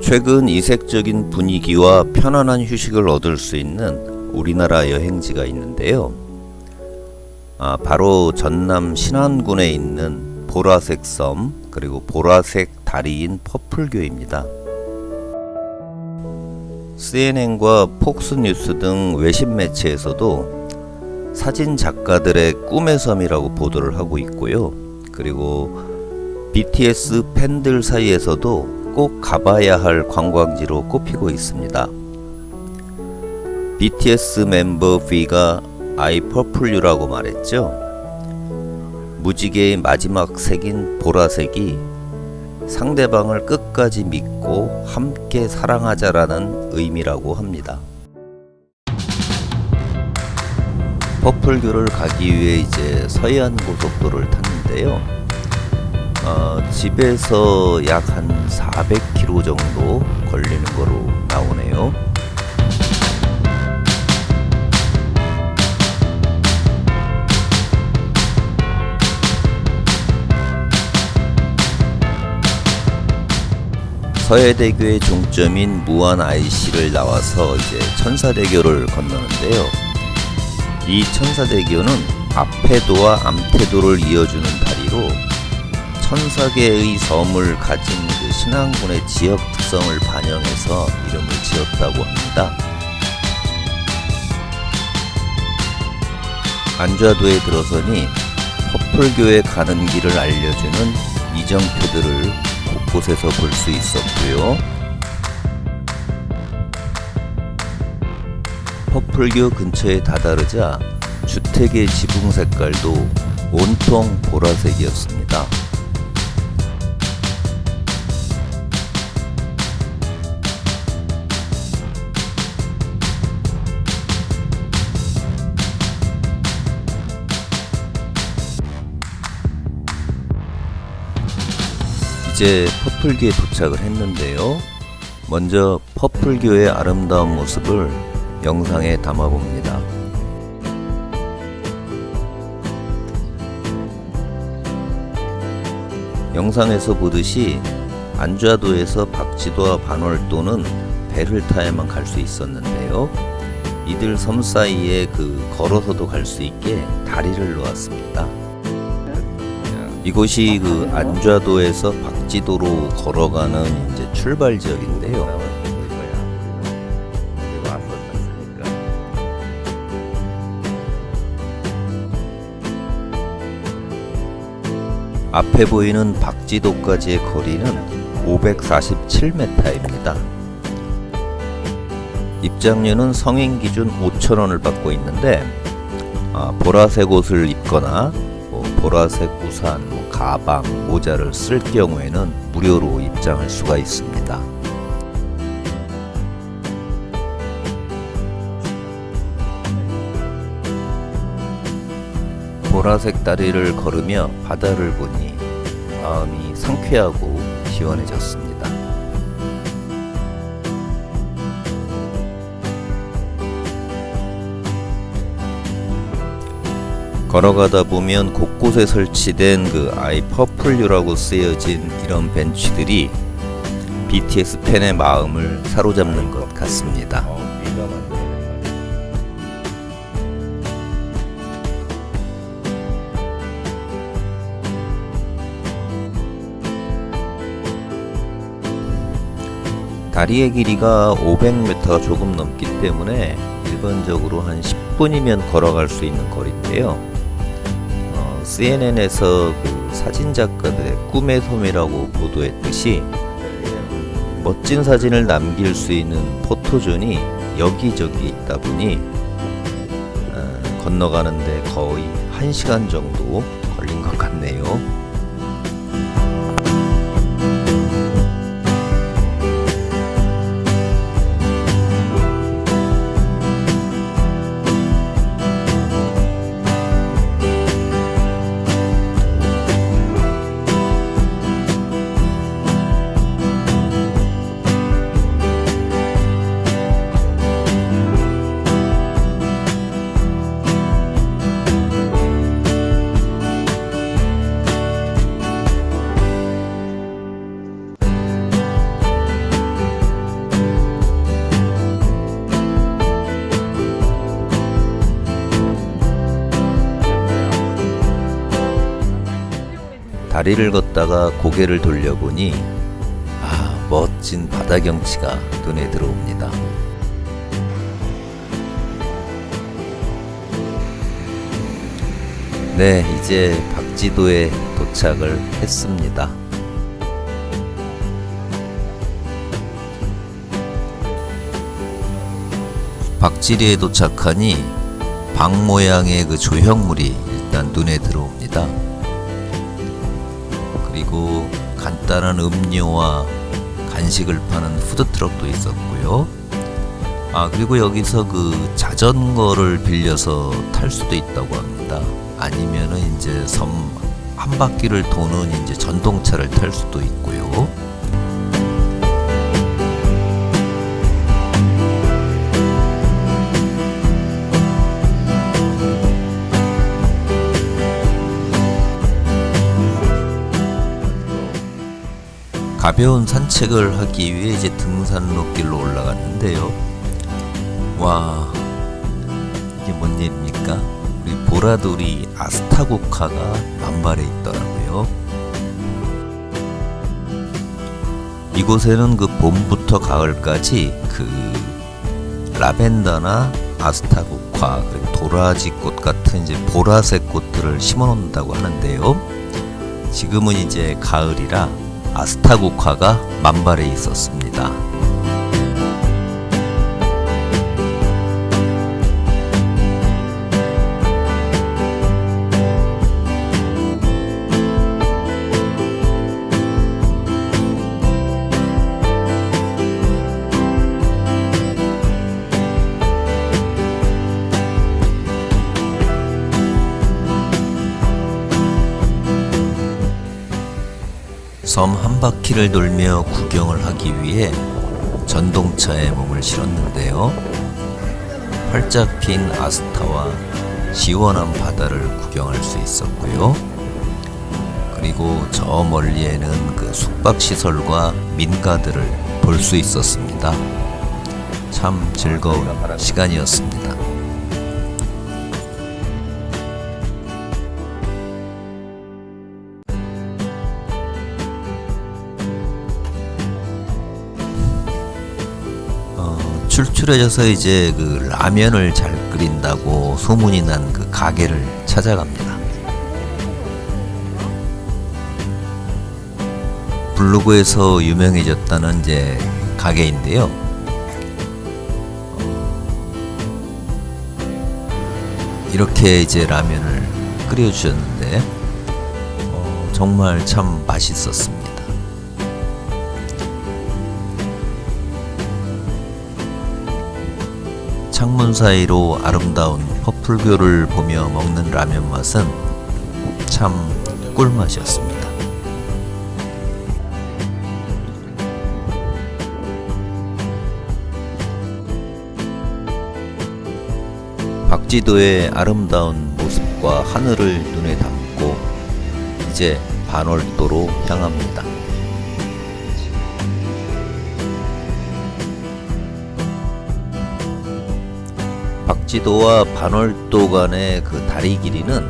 최근 이색적인 분위기와 편안한 휴식을 얻을 수 있는 우리나라 여행지가 있는데요. 아, 바로 전남 신안군에 있는 보라색 섬 그리고 보라색 다리인 퍼플교입니다. CNN과 폭스뉴스 등 외신 매체에서도 사진 작가들의 꿈의 섬이라고 보도를 하고 있고요. 그리고 BTS 팬들 사이에서도 꼭 가봐야 할 관광지로 꼽히고 있습니다. BTS 멤버 V가 I Purple You라고 말했죠. 무지개의 마지막 색인 보라색이 상대방을 끝까지 믿고 함께 사랑하자라는 의미라고 합니다. 퍼플교를 가기 위해 이제 서해안 고속도로를 탔는데요. 어, 집에서 약 한 400km 정도 걸리는 거로 나오네요. 서해대교의 종점인 무안 IC를 나와서 이제 천사대교를 건너는데요. 이 천사대교는 앞태도와 암태도를 이어주는 다리로 천사계의 섬을 가진 그 신안군의 지역 특성을 반영해서 이름을 지었다고 합니다. 안좌도에 들어서니 퍼플교에 가는 길을 알려주는 이정표들을 곳곳에서 볼 수 있었고요. 퍼플교 근처에 다다르자 주택의 지붕 색깔도 온통 보라색이었습니다. 이제 퍼플교에 도착을 했는데요. 먼저 퍼플교의 아름다운 모습을 영상에 담아봅니다. 영상에서 보듯이 안좌도에서 박지도와 반월도는 배를 타야만 갈 수 있었는데요. 이들 섬 사이에 그 걸어서도 갈 수 있게 다리를 놓았습니다. 이곳이 그 안좌도에서 박지도로 걸어가는 이제 출발 지역인데요. 앞에 보이는 박지도까지의 거리는 547m입니다. 입장료는 성인 기준 5,000원을 받고 있는데 아, 보라색 옷을 입거나 뭐 보라색 우산, 뭐 가방, 모자를 쓸 경우에는 무료로 입장할 수가 있습니다. 보라색 다리를 걸으며 바다를 보니 마음이 상쾌하고 시원해졌습니다. 걸어가다 보면 곳곳에 설치된 그 아이 퍼플유라고 쓰여진 이런 벤치들이 BTS 팬의 마음을 사로잡는 것 같습니다. 다리의 길이가 500m 조금 넘기 때문에 일반적으로 한 10분이면 걸어갈 수 있는 거리인데요. 어, CNN에서 그 사진 작가들의 꿈의 섬이라고 보도했듯이 멋진 사진을 남길 수 있는 포토존이 여기저기 있다 보니 어, 건너가는데 거의 1시간 정도 걸린 것 같네요. 다리를 걷다가 고개를 돌려보니 아 멋진 바다 경치가 눈에 들어옵니다. 네, 이제 박지도에 도착을 했습니다. 박지리에 도착하니 방 모양의 그 조형물이 일단 눈에 들어옵니다. 그리고 간단한 음료와 간식을 파는 푸드트럭도 있었고요. 아, 그리고 여기서 그 자전거를 빌려서 탈 수도 있다고 합니다. 아니면은 이제 섬 한 바퀴를 도는 이제 전동차를 탈 수도 있고요. 가벼운 산책을 하기 위해 이제 등산로길로 올라갔는데요. 와, 이게 뭔 일입니까? 우리 보라돌이 아스타고카가 만발해 있더라고요. 이곳에는 그 봄부터 가을까지 그 라벤더나 아스타고카 도라지 꽃 같은 이제 보라색 꽃들을 심어 놓는다고 하는데요. 지금은 이제 가을이라 아스타고카가 만발해 있었습니다. 섬 한 바퀴를 돌며 구경을 하기 위해 전동차에 몸을 실었는데요. 활짝 핀 아스타와 시원한 바다를 구경할 수 있었고요. 그리고 저 멀리에는 그 숙박시설과 민가들을 볼 수 있었습니다. 참 즐거운 시간이었습니다. 출출해져서 이제 그 라면을 잘 끓인다고 소문이 난 그 가게를 찾아갑니다. 블로그에서 유명해졌다는 이제 가게인데요. 어, 이렇게 이제 라면을 끓여주셨는데 어, 정말 참 맛있었습니다. 창문 사이로 아름다운 퍼플교를 보며 먹는 라면 맛은 참 꿀맛이었습니다. 박지도의 아름다운 모습과 하늘을 눈에 담고 이제 반월도로 향합니다. 박지도와 반월도 간의 그 다리 길이는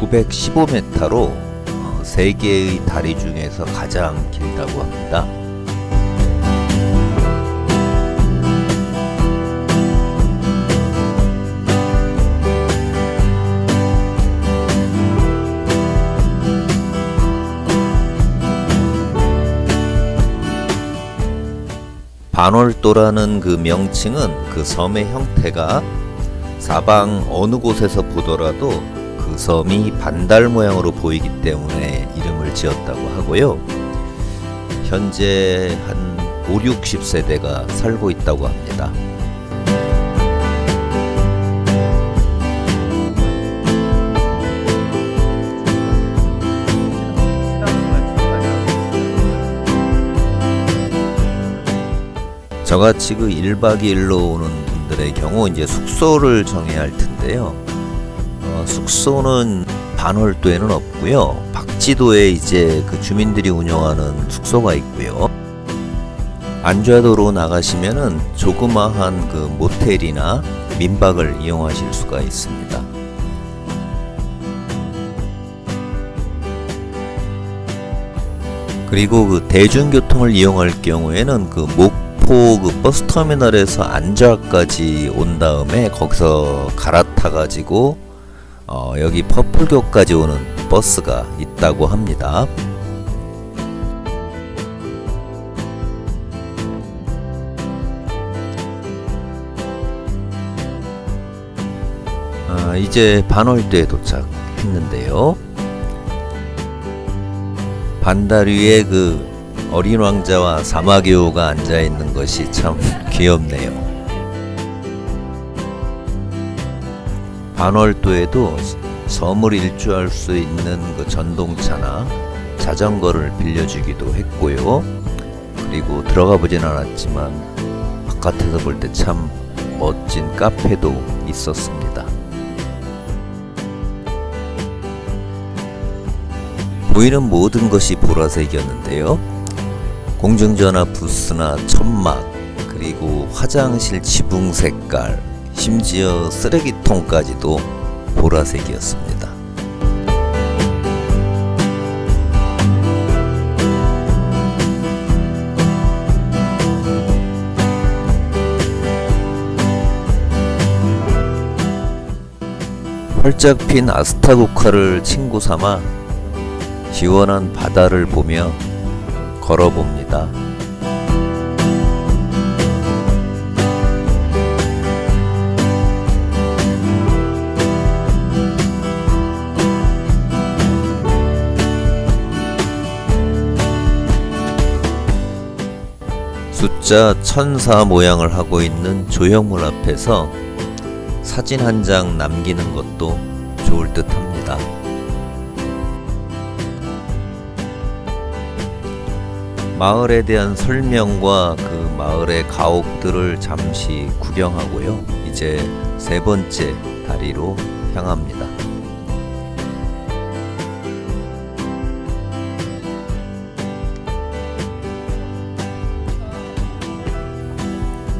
915m로 어, 세계의 다리 중에서 가장 길다고 합니다. 반월도라는 그 명칭은 그 섬의 형태가 사방 어느 곳에서 보더라도 그 섬이 반달 모양으로 보이기 때문에 이름을 지었다고 하고요. 현재 한 5, 60세대가 살고 있다고 합니다. 저같이 그 1박 2일로 오는 분들의 경우 이제 숙소를 정해야 할 텐데요. 어, 숙소는 반월도에는 없고요. 박지도에 이제 그 주민들이 운영하는 숙소가 있고요. 안좌도로 나가시면은 조그마한 그 모텔이나 민박을 이용하실 수가 있습니다. 그리고 그 대중교통을 이용할 경우에는 그 목 포 그 버스 터미널에서 안좌까지 온 다음에 거기서 갈아타 가지고 어, 여기 퍼플교까지 오는 버스가 있다고 합니다. 아, 이제 반월도에 도착했는데요. 반다리에 그 어린 왕자와 사마귀호가 앉아 있는 것이 참 귀엽네요. 반월도에도 섬을 일주할 수 있는 그 전동차나 자전거를 빌려주기도 했고요. 그리고 들어가 보진 않았지만 바깥에서 볼 때 참 멋진 카페도 있었습니다. 보이는 모든 것이 보라색이었는데요. 공중전화 부스나 천막, 그리고 화장실 지붕 색깔, 심지어 쓰레기통까지도 보라색이었습니다. 활짝 핀 아스타국화를 친구 삼아 시원한 바다를 보며 걸어봅니다. 숫자 천사 모양을 하고 있는 조형물 앞에서 사진 한 장 남기는 것도 좋을 듯 합니다. 마을에 대한 설명과 그 마을의 가옥들을 잠시 구경하고요. 이제 세 번째 다리로 향합니다.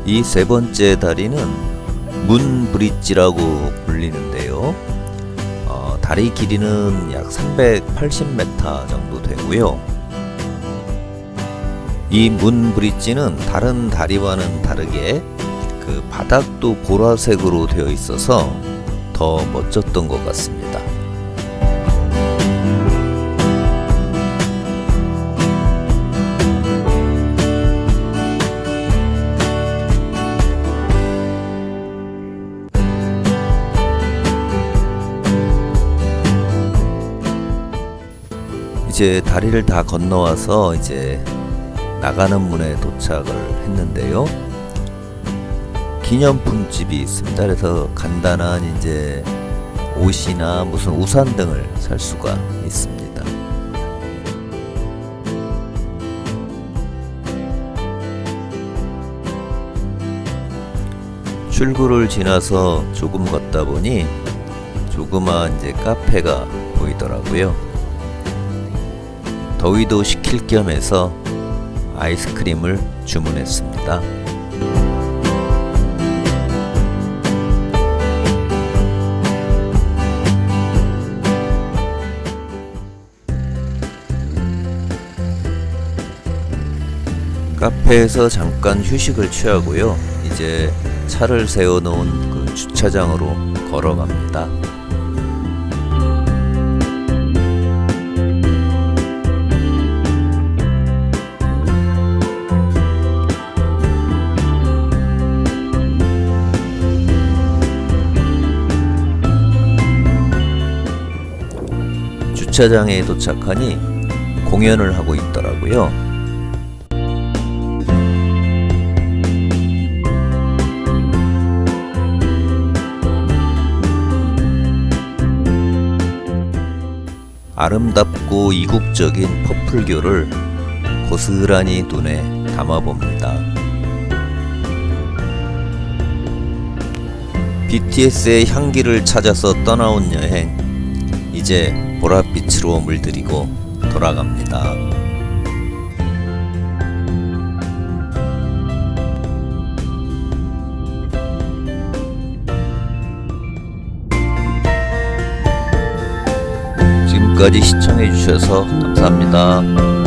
이 세 번째 다리는 문 브릿지라고 불리는데요. 어, 다리 길이는 약 380m 정도 되고요. 이 문 브릿지는 다른 다리와는 다르게 그 바닥도 보라색으로 되어 있어서 더 멋졌던 것 같습니다. 이제 다리를 다 건너와서 이제 나가는 문에 도착을 했는데요. 기념품 집이 있습니다. 그래서 간단한 이제 옷이나 무슨 우산 등을 살 수가 있습니다. 출구를 지나서 조금 걷다 보니 조그마한 이제 카페가 보이더라고요. 더위도 식힐 겸 해서 아이스크림을 주문했습니다. 카페에서 잠깐 휴식을 취하고요. 이제 차를 세워놓은 그 주차장으로 걸어갑니다. 주차장에 도착하니 공연을 하고 있더라고요. 아름답고 이국적인 퍼플교를 고스란히 눈에 담아봅니다. BTS의 향기를 찾아서 떠나온 여행, 이제 보랏빛으로 물들이고 돌아갑니다. 지금까지 시청해주셔서 감사합니다.